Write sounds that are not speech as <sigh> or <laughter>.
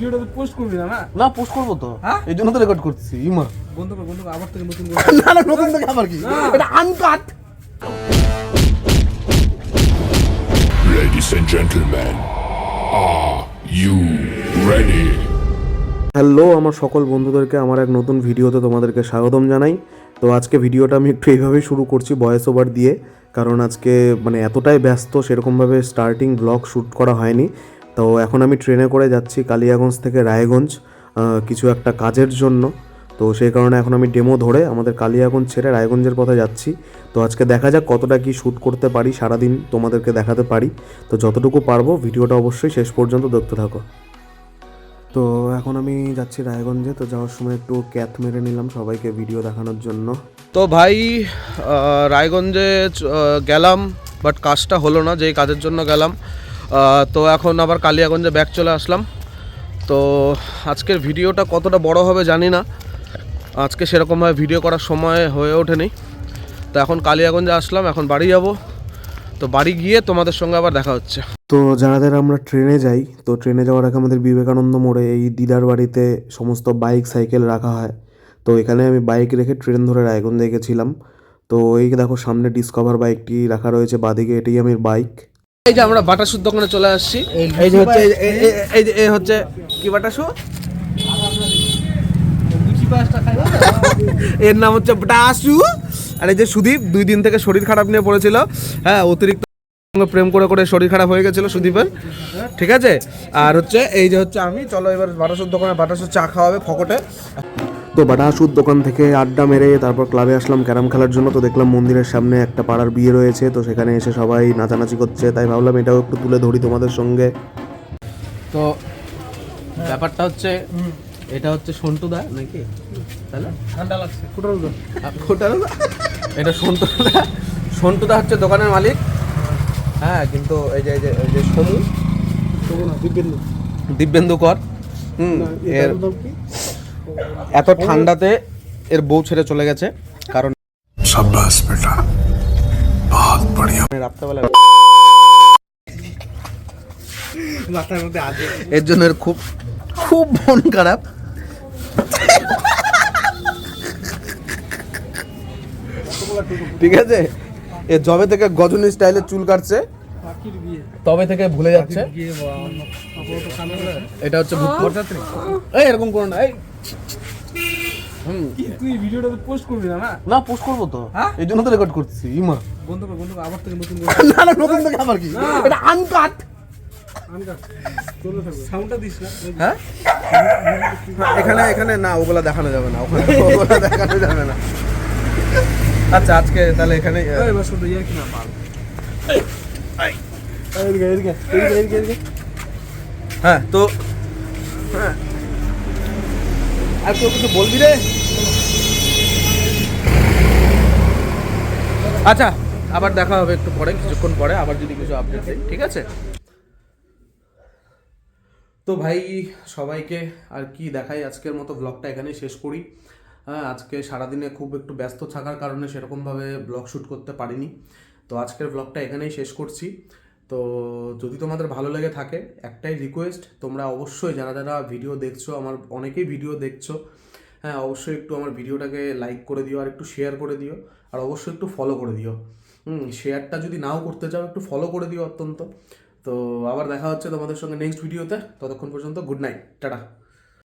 ভিডিওটা পোস্ট করবি না না? না পোস্ট করব তো। হ্যাঁ? এই জন্য তো রেকর্ড করছি ইমা। বন্ধ কর বন্ধ কর আবার থেকে নতুন করে <laughs> না না নতুন থেকে আবার কি? এটা uncut Ladies and gentlemen, are you ready? Hello আমার সকল বন্ধুদেরকে আমার এক নতুন ভিডিওতে তোমাদেরকে স্বাগতম জানাই। তো আজকে ভিডিওটা আমি একটু এইভাবেই শুরু করছি ভয়েস ওভার দিয়ে কারণ আজকে মানে এতটাই ব্যস্ত সেরকমভাবে স্টার্টিং ব্লগ শ্যুট করা হয়নি। তো এখন আমি ট্রেনে করে যাচ্ছি কালিয়াগঞ্জ থেকে রায়গঞ্জ কিছু একটা কাজের জন্য। তো সেই কারণে এখন আমি ডেমো ধরে আমাদের কালিয়াগঞ্জ ছেড়ে রায়গঞ্জের পথে যাচ্ছি। তো আজকে দেখা যাক কতটা কি শ্যুট করতে পারি, সারাদিন তোমাদেরকে দেখাতে পারি। তো যতটুকু পারব, ভিডিওটা অবশ্যই শেষ পর্যন্ত দেখতে থাকো। তো এখন আমি যাচ্ছি রায়গঞ্জে, তো যাওয়ার সময় একটু ক্যাথ মেরে নিলাম সবাইকে ভিডিও দেখানোর জন্য। তো ভাই রায়গঞ্জে গেলাম বাট কাজটা হলো না, যেই কাজের জন্য গেলাম। তো এখন আবার কালিয়াগঞ্জে ব্যাক চলে আসলাম। তো আজকের ভিডিওটা কতটা বড় হবে জানি না। আজকে সেরকমভাবে ভিডিও করার সময় হয়ে ওঠেনি। তো এখন কালিয়াগঞ্জে আসলাম, এখন বাড়ি যাব। তো বাড়ি গিয়ে তোমাদের সঙ্গে আবার দেখা হচ্ছে। তো যারা যারা আমরা ট্রেনে যাই, তো ট্রেনে যাওয়ার আগে আমাদের বিবেকানন্দ মোড়ে এই দিদার বাড়িতে সমস্ত বাইক, সাইকেল রাখা হয়। তো এখানে আমি বাইক রেখে ট্রেন ধরে রায়গঞ্জে গেছিলাম। তো এই দেখো সামনে ডিসকভার বাইকটি রাখা রয়েছে, বাদিকে এটাই আমার বাইক। এই যে আমরা বাটা সুদ দোকানে চলে আসছি। এই যে হচ্ছে এই- যে হচ্ছে কি বাটা সু গুচি পাঁচটা খাই এর নাম হচ্ছে বাটাসু আর এই যে সুদীপ দুই দিন থেকে শরীর খারাপ নিয়ে পড়েছিল। হ্যাঁ অতিরিক্ত প্রেম করে করে শরীর খারাপ হয়ে গেছিল সুদীপের। ঠিক আছে? আর হচ্ছে এই যে হচ্ছে আমি চলো এবার বাটাসুর দোকানে বাটাসুর চা খাওয়াবে ফকটে। তো বাটা বাটাসুর দোকান থেকে আড্ডা মেরে তারপর ক্লাবে আসলাম ক্যারাম খেলার জন্য। তো দেখলাম মন্দিরের সামনে একটা পাড়ার বিয়ে রয়েছে তো সেখানে এসে সবাই নাচানাচি করছে। তাই ভাবলাম এটাও একটু তুলে ধরি তোমাদের সঙ্গে। তো ব্যাপারটা হচ্ছে এটা হচ্ছে সন্টুদা নাকি? তাহলে? ঠান্ডা লাগছে। না? এটা সন্টুদা সন্টুদা হচ্ছে দোকানের মালিক। হ্যাঁ কিন্তু এই যে এই যে এই যে সমু দিব্যেন্দু। দিব্যেন্দু কর। হুম এর এত ঠান্ডাতে এর বউ ছেড়ে চলে গেছে কারণ সাব্বাস বেটা। বহুত বড়িয়া। মানে রাত্রেবেলা মাথার মধ্যে আছে এর জন্য এর খুব খুব মন খারাপ। ঠিক আছে? এ জবে থেকে গজনী স্টাইলে চুল কাটছে তবে থেকে ভুলে যাচ্ছে। এটা হচ্ছে এই এরকম করো না এই হুম। তুই ভিডিওটা পোস্ট করবি না না? না পোস্ট করব তো? এই জন্য তো রেকর্ড করছি ইমা। বন্ধ কর বন্ধ কর আবার থেকে নতুন না না নতুন থেকে আবার কি? এটা আনকাট আনকা চলে থাকবে। সাউন্ডটা দিস না? এখানে এখানে না ওগুলা দেখানো যাবে না ওখানে ওগুলা দেখানো যাবে না। আচ্ছা আজকে তাহলে এখানে এই বাস শুধু ইয়ে হ্যাঁ তো হ্যাঁ। আর কেউ কিছু বলবি রে? আচ্ছা আবার দেখা হবে একটু পরে, কিছুক্ষণ পরে, আবার যদি কিছু আপডেট দেয় ঠিক আছে? তো ভাই, সবাইকে আর কি দেখাই? আজকের মতো ব্লগটা এখানেই শেষ করি। হ্যাঁ আজকে সারাদিনে খুব একটু ব্যস্ত থাকার কারণে সেরকমভাবে ব্লগ শ্যুট করতে পারিনি। তো আজকের ব্লগটা এখানেই শেষ করছি। তো যদি তোমাদের ভালো লেগে থাকে, একটাই রিকোয়েস্ট তোমরা অবশ্যই যারা যারা ভিডিও দেখছ, আমার অনেকেই ভিডিও দেখছ হ্যাঁ অবশ্যই একটু আমার ভিডিওটাকে লাইক করে দিও আর একটু শেয়ার করে দিও, আর অবশ্যই একটু ফলো করে দিও। হুম শেয়ারটা যদি নাও করতে চাও, একটু ফলো করে দিও অত্যন্ত। তো আবার দেখা হচ্ছে তোমাদের সঙ্গে নেক্সট ভিডিওতে ততক্ষণ পর্যন্ত গুড নাইট টাটা।